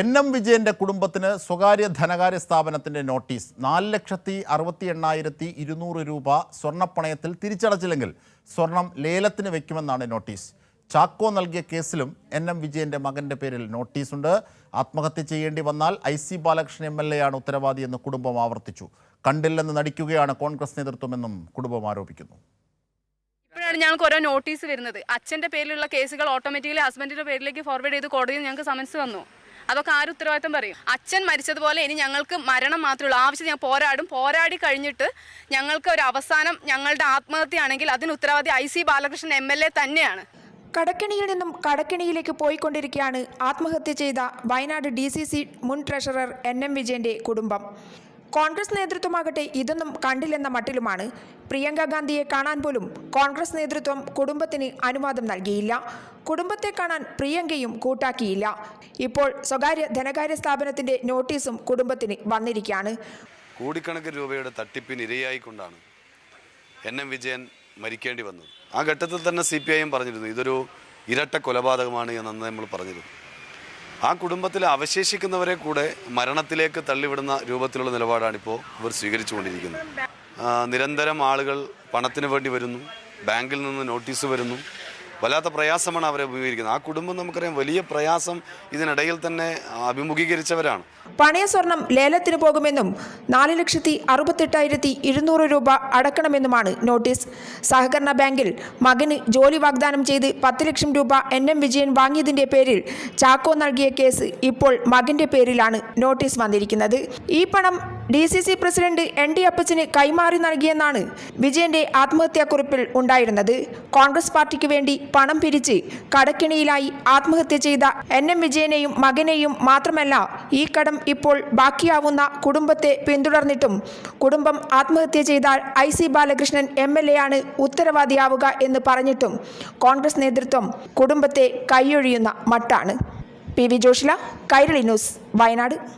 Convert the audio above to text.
N M വിജയന്റെ കുടുംബത്തിന് സ്വകാര്യ ധനകാര്യ സ്ഥാപനത്തിന്റെ നോട്ടീസ്. നാല് ലക്ഷത്തി അറുപത്തി എണ്ണായിരത്തി ഇരുന്നൂറ് രൂപ സ്വർണപ്പണയത്തിൽ തിരിച്ചടച്ചില്ലെങ്കിൽ സ്വർണം ലേലത്തിന് വയ്ക്കുമെന്നാണ് നോട്ടീസ്. ചാക്കോ നൽകിയ കേസിലും എൻ എം വിജയന്റെ മകന്റെ പേരിൽ നോട്ടീസുണ്ട്. ആത്മഹത്യ ചെയ്യേണ്ടി വന്നാൽ I C Balakrishnan M L A ആണ് ഉത്തരവാദിയെന്ന് കുടുംബം ആവർത്തിച്ചു. കണ്ടില്ലെന്ന് നടിക്കുകയാണ് കോൺഗ്രസ് നേതൃത്വമെന്നും കുടുംബം ആരോപിക്കുന്നു. ഇപ്പോഴാണ് ഞങ്ങൾക്ക് ഓരോ നോട്ടീസ് വരുന്നത്. അച്ഛന്റെ പേരിലുള്ള കേസുകൾ ഓട്ടോമാറ്റിക്കലി ഹസ്ബൻഡിന്റെ പേരിലേക്ക് ഫോർവേഡ് ചെയ്ത് കോടതിയിൽ ഞങ്ങൾക്ക് സമൻസ് വന്നു. അതൊക്കെ ആരും ഉത്തരവാദിത്തം പറയും? അച്ഛൻ മരിച്ചതുപോലെ ഇനി ഞങ്ങൾക്ക് മരണം മാത്രമേ ഉള്ളൂ. ആവശ്യം ഞാൻ പോരാടും. പോരാടി കഴിഞ്ഞിട്ട് ഞങ്ങൾക്ക് ഒരു അവസാനം ഞങ്ങളുടെ ആത്മഹത്യയാണെങ്കിൽ അതിന് ഉത്തരവാദി I C Balakrishnan M L A തന്നെയാണ്. കടക്കിണിയിൽ നിന്നും കടക്കിണിയിലേക്ക് പോയിക്കൊണ്ടിരിക്കുകയാണ് ആത്മഹത്യ ചെയ്ത വയനാട് ഡി സി സി മുൻ ട്രഷറർ എൻ എം വിജയന്റെ കുടുംബം. കോൺഗ്രസ് നേതൃത്വമാകട്ടെ ഇതൊന്നും കണ്ടില്ലെന്ന മട്ടിലുമാണ് പ്രിയങ്ക ഗാന്ധിയെ കാണാൻ പോലും കോൺഗ്രസ് നേതൃത്വം കുടുംബത്തിന് അനുവാദം നൽകിയില്ല. കുടുംബത്തെ കാണാൻ പ്രിയങ്കയും കൂട്ടാക്കിയില്ല. ഇപ്പോൾ സ്വകാര്യ ധനകാര്യ സ്ഥാപനത്തിന്റെ നോട്ടീസും കുടുംബത്തിന് വന്നിരിക്കുകയാണ്. കോടിക്കണക്കിന് രൂപയുടെ തട്ടിപ്പിന് ഇരയായിക്കൊണ്ടാണ് എൻ എം വിജയൻ മരിക്കേണ്ടി വന്നത്. ആ ഘട്ടത്തിൽ തന്നെ സി പി ഐ എം പറഞ്ഞിരുന്നു ഇതൊരു ഇരട്ട കൊലപാതകമാണ് എന്ന് നമ്മൾ പറഞ്ഞിരുന്നു ആ കുടുംബത്തിൽ അവശേഷിക്കുന്നവരെ കൂടെ മരണത്തിലേക്ക് തള്ളിവിടുന്ന രൂപത്തിലുള്ള നിലപാടാണ് നിലപാടാണിപ്പോൾ ഇവർ സ്വീകരിച്ചുകൊണ്ടിരിക്കുന്നത്. നിരന്തരം ആളുകൾ പണത്തിന് വേണ്ടി വരുന്നു. ബാങ്കിൽ നിന്ന് നോട്ടീസ് വരുന്നു. വല്ലാത്ത പ്രയാസമാണ് അവരെ അഭിമുഖീകരിക്കുന്നത് ആ കുടുംബം നമുക്കറിയാം വലിയ പ്രയാസം ഇതിനിടയിൽ തന്നെ അഭിമുഖീകരിച്ചവരാണ്. പണയ സ്വർണം ലേലത്തിന് പോകുമെന്നും നാല് ലക്ഷത്തി അറുപത്തെട്ടായിരത്തി ഇരുന്നൂറ് രൂപ അടക്കണമെന്നുമാണ് നോട്ടീസ്. സഹകരണ ബാങ്കിൽ മകന് ജോലി വാഗ്ദാനം ചെയ്ത് പത്ത് ലക്ഷം രൂപ എൻ എം വിജയൻ വാങ്ങിയതിന്റെ പേരിൽ ചാക്കോ നൽകിയ കേസ് ഇപ്പോൾ മകന്റെ പേരിലാണ് നോട്ടീസ് വന്നിരിക്കുന്നത്. ഈ പണം D C C president N D അപ്പച്ചന് കൈമാറി നൽകിയെന്നാണ് വിജയന്റെ ആത്മഹത്യാക്കുറിപ്പിൽ ഉണ്ടായിരുന്നത്. കോൺഗ്രസ് പാർട്ടിക്ക് വേണ്ടി പണം പിരിച്ച് കടക്കിണിയിലായി ആത്മഹത്യ ചെയ്ത എൻ എം വിജയനെയും മകനെയും മാത്രമല്ല ഈ കടം ഇപ്പോൾ ബാക്കിയാവുന്ന കുടുംബത്തെ പിന്തുടർന്നിട്ടും കുടുംബം ആത്മഹത്യ ചെയ്താൽ I C Balakrishnan M L A ആണ് ഉത്തരവാദിയാവുക എന്ന് പറഞ്ഞിട്ടും കോൺഗ്രസ് നേതൃത്വം കുടുംബത്തെ കൈയൊഴിയുന്ന മട്ടാണ്. P V Joshila Kairali news Wayanad.